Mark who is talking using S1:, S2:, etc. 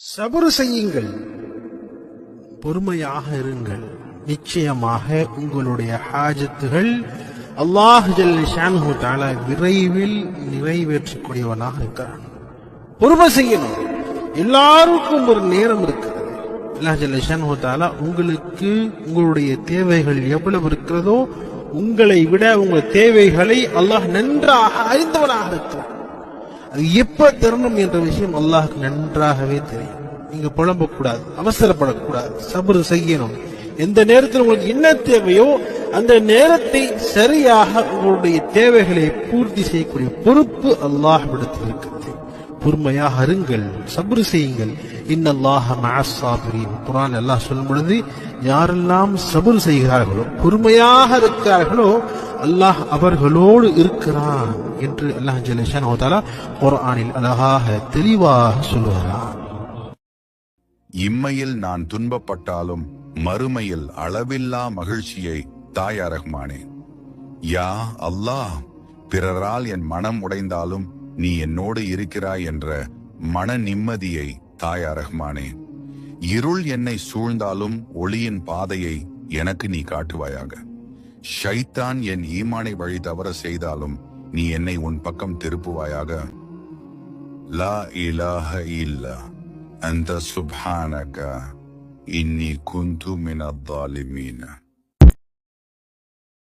S1: சபறு செய்யுங்கள். பொறுமையாக இருங்கள். நிச்சயமாக உங்களுடைய ஹாஜத்துகள் அல்லாஹ் ஜல் விரைவில் நிறைவேற்றக்கூடியவனாக இருக்கிறான். பொறுமை செய்யணும். எல்லாருக்கும் ஒரு நேரம் இருக்கிறது. அல்லாஹ் ஜல் ஷான்ஹு தஆலா உங்களுக்கு உங்களுடைய தேவைகள் எவ்வளவு இருக்கிறதோ உங்களை விட உங்கள் தேவைகளை அல்லாஹ் நன்றாக அறிந்தவனாக இருக்கிறான். அது எப்ப தரணும் என்ற விஷயம் அல்லாஹுக்கு நன்றாகவே தெரியும். நீங்க புலம்பக்கூடாது அவசரப்படக்கூடாது சபறு செய்யணும். எந்த நேரத்தில் உங்களுக்கு என்ன தேவையோ அந்த நேரத்தை சரியாக உங்களுடைய தேவைகளை பூர்த்தி செய்யக்கூடிய பொறுப்பு அல்லாஹ்விடத்தில் இருக்கிறது பொறுமையாக அருங்கள் சபறு செய்யுங்கள். இன்னல்லாஹ மஅஸ்ஸாபிரீன் குரான் எல்லாம் சொல்லும் பொழுது யாரெல்லாம் சபறு செய்கிறார்களோ பொறுமையாக இருக்கிறார்களோ அல்லாஹ் அவர்களோடு இருக்கிறான் என்று அல்லாஹ் ஜல்லஷான் அழகாக தெளிவாக சொல்லுகிறான்.
S2: இம்மையில் நான் துன்பப்பட்டாலும் மறுமையில் அளவில்லா மகிழ்ச்சியை தாயா ரஹ்மானே. யா அல்லாஹ் பிறரால் என் மனம் உடைந்தாலும் நீ என்னோடு இருக்கிறாய் என்ற மன நிம்மதியை தாயா ரஹ்மானே. இருள் என்னை சூழ்ந்தாலும் ஒளியின் பாதையை எனக்கு நீ காட்டுவாயாக. ஷைத்தான் என் ஈமானை வழி தவற செய்தாலும் நீ என்னை உன் பக்கம் திருப்புவாயாக? லா இலாஹ இல்லா. அந்த சுபானக இன்னி குந்து மினத்தாலிமீன